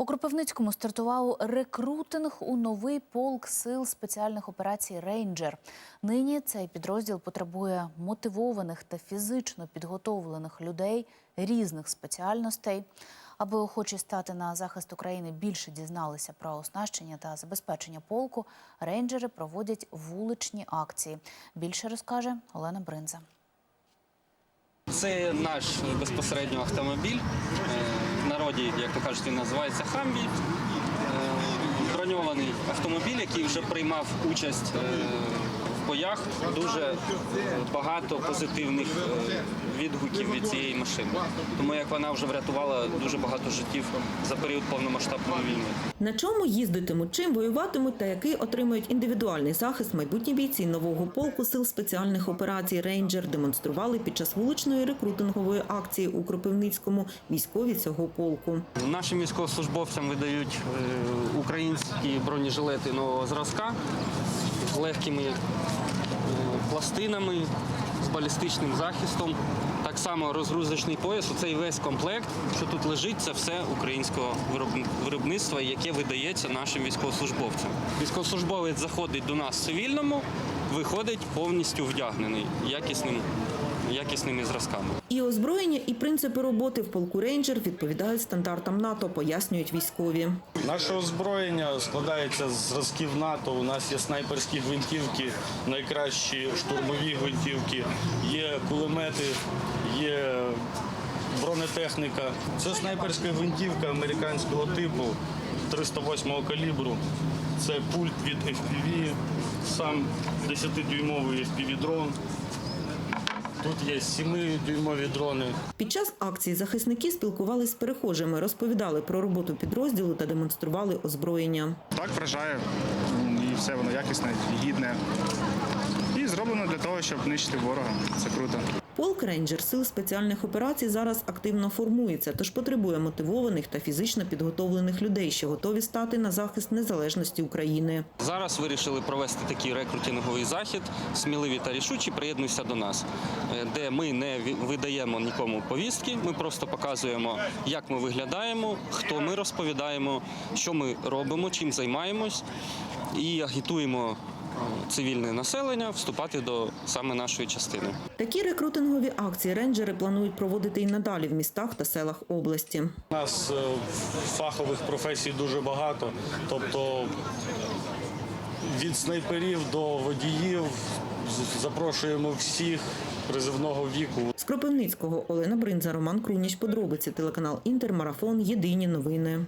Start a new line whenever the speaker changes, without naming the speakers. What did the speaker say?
У Кропивницькому стартував рекрутинг у новий полк сил спеціальних операцій Рейнджер. Нині цей підрозділ потребує мотивованих та фізично підготовлених людей різних спеціальностей. Аби охочі стати на захист України більше дізналися про оснащення та забезпечення полку, рейнджери проводять вуличні акції. Більше розкаже Олена Бринза.
Це наш безпосередньо автомобіль. Народі, як то кажуть, він називається Хамбі. Е, Броньований автомобіль, який вже приймав участь е, боях. Дуже багато позитивних е, відгуків від цієї машини. Тому як вона вже врятувала дуже багато життів за період повномасштабної війни.
На чому їздитимуть, чим воюватимуть та який отримують індивідуальний захист майбутні бійці нового полку сил спеціальних операцій Рейнджер демонстрували під час вуличної рекрутингової акції у Кропивницькому військові цього полку.
Нашим військовослужбовцям видають е, українські бронежилети нового зразка з легкими пластинами, з балістичним захистом. Так само розгрузочний пояс. Оцей весь комплект, що тут лежить, це все українського виробництва, яке видається нашим військовослужбовцям. Військовослужбовець заходить до нас в цивільному, виходить повністю вдягнений якісним, якісними зразками.
І озброєння, і принципи роботи в полку Рейнджер відповідають стандартам НАТО, пояснюють військові.
Наше озброєння складається з зразків НАТО. У нас є снайперські гвинтівки, найкращі штурмові гвинтівки, є кулемети, є бронетехніка. Це снайперська гвинтівка американського типу 308 калібру. Це пульт від FPV, сам 10-дюймовий FPV-дрон. Тут є 7-дюймові дрони.
Під час акції захисники спілкувалися з перехожими, розповідали про роботу підрозділу та демонстрували озброєння.
Так вражає, і все воно якісне, гідне. І зроблено для того, щоб нищити ворога. Це круто.
Полк Рейнджер сил спеціальних операцій зараз активно формується, тож потребує мотивованих та фізично підготовлених людей, що готові стати на захист незалежності України.
Зараз вирішили провести такий рекрутинговий захід. Сміливі та рішучі приєднуйся до нас, е, де ми не видаємо нікому повістки. Ми просто показуємо, як ми виглядаємо, хто ми розповідаємо, що ми робимо, чим займаємось, і агітуємо цивільне населення вступати до саме нашої частини.
Такі рекрутингові акції рейнджери планують проводити і надалі в містах та селах області.
У нас е, фахових професій дуже багато. Тобто від снайперів до водіїв запрошуємо всіх призивного віку.
З Кропивницького Олена Бринза, Роман Круніч, подробиці, телеканал Інтер, Марафон, Єдині новини.